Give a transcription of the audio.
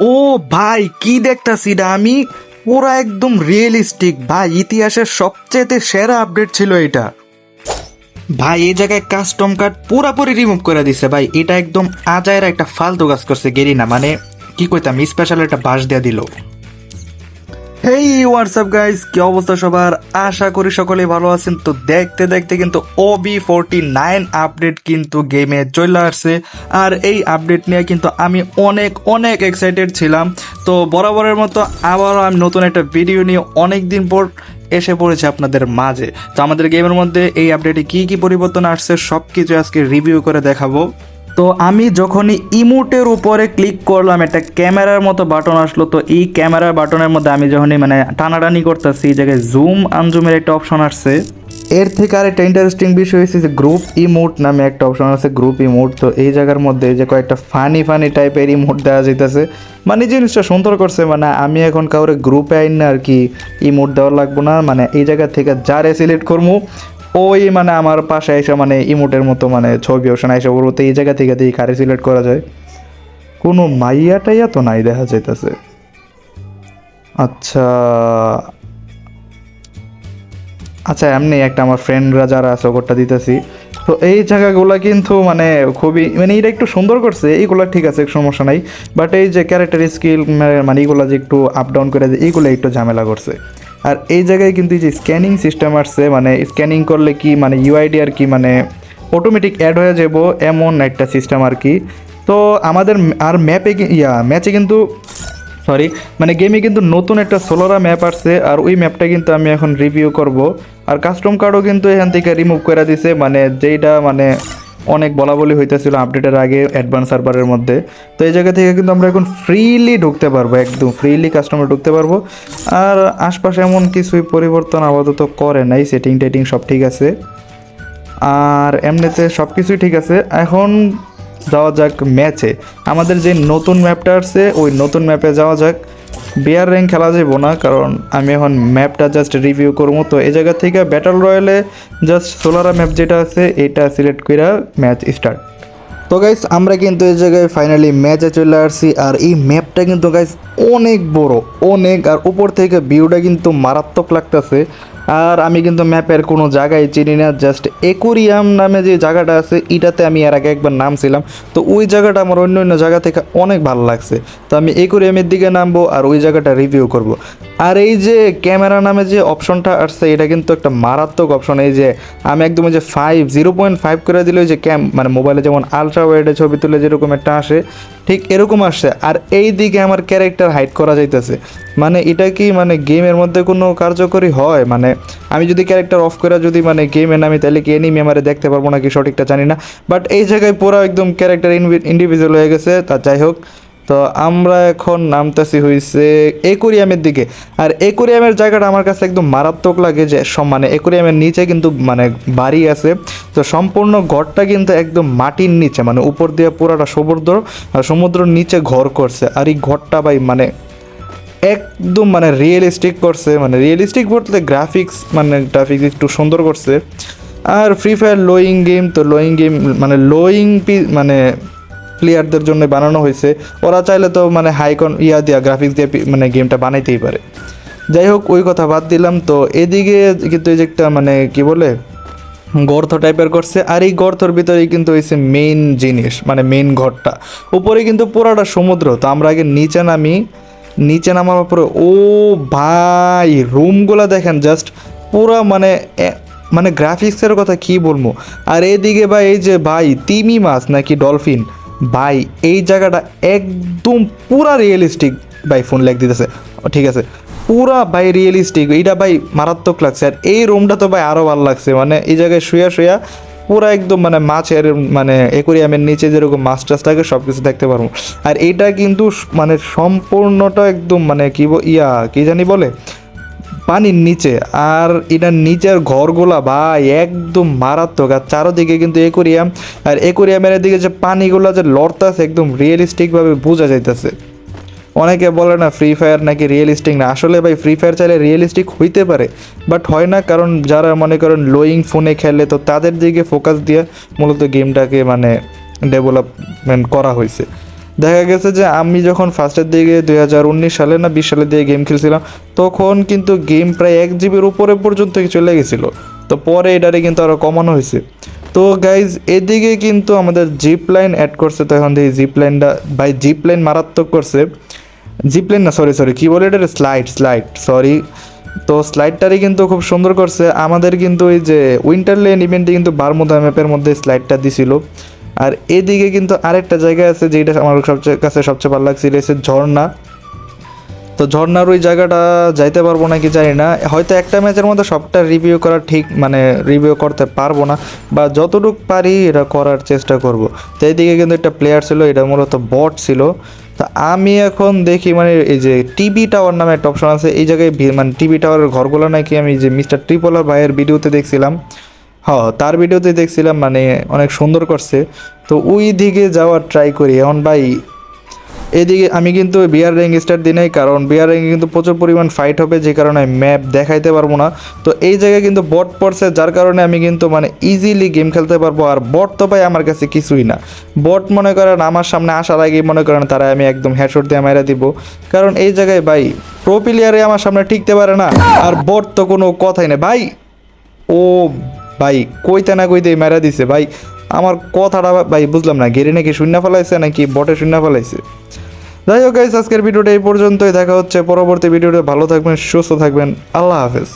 ও ভাই, কি দেখতাছি না আমি? পুরা একদম রিয়েলিস্টিক ভাই, ইতিহাসের সবচেয়ে সেরা আপডেট ছিল এটা। ভাই, এই জায়গায় কাস্টম কার্ড পুরাপুরি রিমুভ করে দিছে। ভাই, এটা একদম আজায়রা একটা ফালতু কাজ করছে গেরি না মানে কি কইতাম স্পেশাল একটা বাস দেয়া দিল। হেই হোয়াটসঅ্যাপ গাইস কি অবস্থা সবার? আশা করি সকলে ভালো আছেন। তো দেখতে দেখতে কিন্তু ওবি ফোরটি নাইন আপডেট কিন্তু গেমে চলে আসছে। আর এই আপডেট নিয়ে কিন্তু আমি অনেক অনেক এক্সাইটেড ছিলাম। তো বরাবরের মতো আবারও আমি নতুন একটা ভিডিও নিয়ে অনেক দিন পর এসে পড়েছে আপনাদের মাঝে। তো আমাদের গেমের মধ্যে এই আপডেটে কি কি পরিবর্তন আসছে সব কিছু আজকে রিভিউ করে দেখাবো। তো আমি যখনই ইমোটের উপরে ক্লিক করলাম, একটা ক্যামেরার মতো বাটন আসলো, তো এই ক্যামেরার বাটনের মধ্যে আমি যখনই মানে টানাটানি করতেছি, এই জায়গায় জুম আনজুমের একটা অপশন আসছে। এর থেকে আর একটা ইন্টারেস্টিং বিষয় হয়েছে যে গ্রুপ ইমোট নামে একটা অপশন আছে গ্রুপ ইমোট তো এই জায়গার মধ্যে যে কয়েকটা ফানি ফানি টাইপের ইমোট দেওয়া যাইতেছে মানে জিনিসটা সুন্দর করছে মানে আমি এখন কাউরে গ্রুপে আইন না আর কি ইমোট দেওয়া লাগবো না মানে এই জায়গা থেকে যারে সিলেক্ট করব ওই মানে আমার পাশে এসে মানে ইমোটের মতো মানে ছবি ওখানে এসে তো এই জায়গা থেকে দিয়ে কারে সিলেক্ট করা যায়, কোনো মাইয়া টাইয়া তো নাই দেখা যাইতেছে। আচ্ছা। আচ্ছা এমনি একটা আমার ফ্রেন্ডরা যারা আছে ওটা দিতেছি। তো এই জায়গাগুলো কিন্তু মানে খুবই মানে এটা একটু সুন্দর করছে, এইগুলো ঠিক আছে সমস্যা নাই। বাট এই যে ক্যারেক্টার স্কিল মানে এইগুলো যে একটু আপ ডাউন করে দেয় এইগুলো একটু ঝামেলা করছে। আর এই জায়গায় কিন্তু যে স্ক্যানিং সিস্টেম আসছে মানে স্ক্যানিং করলে কি মানে ইউআইডি আর কি মানে অটোমেটিক অ্যাড হয়ে যাব এমন একটা সিস্টেম আর কি। তো আমাদের আর ম্যাপে ইয়া ম্যাচে কিন্তু সরি মানে গেমে কিন্তু নতুন একটা সোলোরা ম্যাপ আসছে আর ওই ম্যাপটা কিন্তু আমি এখন রিভিউ করব। আর কাস্টম কার্ডও কিন্তু এখান থেকে রিমুভ করে দিছে মানে যেইটা মানে অনেক বলা বলি হইতেছিল আপডেটের আগে অ্যাডভান্স সার্ভারের মধ্যে। তো এই জায়গা থেকে কিন্তু আমরা এখন ফ্রিলি ঢুকতে পারব, একদম ফ্রিলি কাস্টমার ঢুকতে পারব। আর আশপাশে এমন কিছুই পরিবর্তন আপাতত করে নাই সেটিং টেটিং সব ঠিক আছে। আর এমনিতে সব কিছুই ঠিক আছে। এখন যাওয়া যাক ম্যাচে আমাদের যে নতুন ম্যাপটা আসছে, ওই নতুন ম্যাপে যাওয়া যাক। বিয়ার র্যাঙ্ক খেলা যাব না, কারণ আমি এখন ম্যাপটা জাস্ট রিভিউ করব। তো এই জায়গা থেকে ব্যাটল রয়্যালে জাস্ট সোলারা ম্যাপ যেটা আছে, এটা সিলেক্ট করে ম্যাচ স্টার্ট তো গাইস আমরা কিন্তু এই জায়গায় ফাইনালি ম্যাচে চলে আসছি, আর এই ম্যাপটা কিন্তু গাইস অনেক বড়, অনেক। আর উপর থেকে ভিউটা কিন্তু মারাত্মক লাগতেছে। আর আমি কিন্তু ম্যাপের কোনো জায়গায় চিনি না জাস্ট একুরিয়াম নামে যে জায়গাটা আছে, এটাতে আমি এর আগে একবার নামছিলাম। তো ওই জায়গাটা আমার অন্য অন্য জায়গা থেকে অনেক ভালো লাগছে। তো আমি একুরিয়ামের দিকে নামবো আর ওই জায়গাটা রিভিউ করব। আর এই যে ক্যামেরা নামে যে অপশনটা আসছে, এটা কিন্তু একটা মারাত্মক অপশন এই যে আমি একদম ওই যে ফাইভ জিরো পয়েন্ট ফাইভ করে দিলে ওই যে ক্যাম মানে মোবাইলে যেমন আলট্রা ওয়েডে ছবি তুলে যেরকম একটা আসে ঠিক এরকম আসছে। আর এই দিকে আমার ক্যারেক্টার হাইট করা যাইতেছে। মানে এটা কি মানে গেমের মধ্যে কোনো কার্যকরী হয়? মানে আমি যদি ক্যারেক্টার অফ করে যদি মানে গেমে নামি, তাহলে কি এনিমি আমারে দেখতে পারব নাকি সঠিকটা জানি না। বাট এই জায়গায় পুরো একদম ক্যারেক্টার ইন্ডিভিজুয়াল হয়ে গেছে। তা যাই হোক তো আমরা এখন নামতেছি হয়েছে একুরিয়ামের দিকে। আর একুরিয়ামের জায়গাটা আমার কাছে একদম মারাত্মক লাগে যে মানে একুরিয়ামের নিচে কিন্তু মানে বাড়ি আছে। তো সম্পূর্ণ ঘরটা কিন্তু একদম মাটির নিচে মানে উপর দিয়ে পুরাটা সমুদ্র, আর সমুদ্রের নিচে ঘর করছে। আর এই ঘরটা ভাই মানে একদম মানে রিয়েলিস্টিক করছে। মানে রিয়েলিস্টিক বলতে গ্রাফিক্স মানে গ্রাফিক্স একটু সুন্দর করছে। আর ফ্রি ফায়ার লোয়িং গেম তো লোয়িং গেম মানে লোয়িং পি মানে প্লেয়ারদের জন্য বানানো হয়েছে। ওরা চাইলে তো মানে হাইকন ইয়া দিয়া গ্রাফিক্স দিয়ে মানে গেমটা বানাইতেই পারে। যাই হোক, ওই কথা বাদ দিলাম। তো এদিকে কিন্তু এই যে একটা মানে কি বলে, গর্ত টাইপের করছে। আর এই গর্তর ভিতরে কিন্তু হয়েছে মেইন জিনিস মানে মেইন ঘরটা। উপরে কিন্তু পুরাটা সমুদ্র। তো আমরা আগে নিচে নামি, নিচে নামার পরে, ও ভাই রুমগুলো দেখেন জাস্ট পুরা মানে মানে গ্রাফিক্সের কথা কি বলব? আর এদিকে ভাই, এই যে ভাই, তিমি মাছ নাকি ডলফিন ভাই, এই জায়গাটা একদম পুরা রিয়েলিস্টিক ভাই ফোন লেগ দিতেছে। ঠিক আছে। পুরা, ভাই রিয়েলিস্টিক এইটা, ভাই, মারাত্মক লাগছে। আর এই রুমটা তো, ভাই আরও ভালো লাগছে। মানে এই জায়গায় শুয়া শুয়া পুরা একদম মানে মাছের মানে একুরিয়ামের নিচে যেরকম মাছ টাছ থাকে সব কিছু দেখতে পারব। আর এইটা কিন্তু মানে সম্পূর্ণটা একদম মানে কি ইয়া, কি জানি বলে? পানির নিচে আর এটার নিচের ঘরগুলা ভাই একদম মারাত্মক। আর চারোদিকে কিন্তু একুরিয়াম। আর একুরিয়ামের দিকে যে পানিগুলো যে লড়তাছে একদম রিয়েলিস্টিকভাবে বোঝা যাইতেছে। অনেকে বলে না ফ্রি ফায়ার নাকি রিয়েলিস্টিক না। আসলে ভাই ফ্রি ফায়ার চাইলে রিয়েলিস্টিক হইতে পারে। বাট হয় না, কারণ যারা মনে করেন লোয়িং ফোনে খেলে, তো তাদের দিকে ফোকাস দিয়ে মূলত গেমটাকে মানে ডেভেলপমেন্ট করা হয়েছে দেখা গেছে যে আমি যখন ফার্স্টের দিকে দুই হাজার উনিশ সালে না বিশ সালের দিকে গেম খেলছিলাম, তখন কিন্তু গেম প্রায় এক জিবির উপরে পর্যন্ত চলে গেছিল। তো পরে এটারে কিন্তু আরও কমানো হয়েছে। তো গাইজ এদিকে কিন্তু আমাদের জিপ লাইন অ্যাড করছে, তো এখন দেখি জিপ লাইনটা বাই জিপ লাইন মারাত্মক করছে। জিপ লাইন না সরি সরি কী বলে এটা স্লাইড স্লাইড সরি তো স্লাইডটারই কিন্তু খুব সুন্দর করছে। আমাদের কিন্তু ওই যে উইন্টার লেন ইভেন্টে কিন্তু বারমুদা ম্যাপের মধ্যে স্লাইডটা দিছিল। আর এদিকে কিন্তু আরেকটা জায়গা আছে যেটা আমার সবচেয়ে কাছে সবচেয়ে ভালো লাগছিল হচ্ছে ঝর্ণা। তো ঝর্ণার ওই জায়গাটা যাইতে পারব নাকি জানি না। হয়তো একটা ম্যাচের মধ্যে সবটা রিভিউ করা ঠিক মানে রিভিউ করতে পারব না, বা যতটুকু পারি এটা করার চেষ্টা করব। তো এইদিকে কিন্তু একটা প্লেয়ার ছিল, এটা মূলত বট ছিল। তা আমি এখন দেখি মানে এই যে টিভি টাওয়ার নামে একটা অপশন আছে, এই জায়গায় মানে টিভি টাওয়ারের ঘরগুলো নাকি আমি যে মিস্টার ট্রিপলার ভাইয়ের ভিডিওতে দেখছিলাম। হ তার ভিডিওতে দেখছিলাম মানে অনেক সুন্দর করছে। তো ওই দিকে যাওয়ার ট্রাই করি। এখন ভাই, এদিকে আমি কিন্তু বিয়ার র্যাঙ্ক স্টার্ট দিই নাই, কারণ বিয়ার র্যাঙ্কে কিন্তু প্রচুর পরিমাণ ফাইট হবে, যে কারণে ম্যাপ দেখাইতে পারব না। তো এই জায়গায় কিন্তু বট পড়ছে, যার কারণে আমি কিন্তু মানে ইজিলি গেম খেলতে পারব, আর বট তো ভাই আমার কাছে কিছুই না। বট মনে করেন আমার সামনে আসার আগেই মনে করেন তারা আমি একদম হ্যাশট দিয়ে মেরা দিব। কারণ এই জায়গায় ভাই প্রো প্লেয়ারে আমার সামনে টিকতে পারে না, আর বট তো কোনো কথাই নেই ভাই, ও ভাই, কইতে না কইতে মেরা দিছে। ভাই, আমার কথাটা ভাই বুঝলাম না গেরে নাকি শূন্য ফেলাইছে নাকি বটে শূন্য ফেলাইছে? যাই হোক গাইস আজকের ভিডিওটা এই পর্যন্তই। দেখা হচ্ছে পরবর্তী ভিডিওটা ভালো থাকবেন, সুস্থ থাকবেন। আল্লাহ হাফেজ।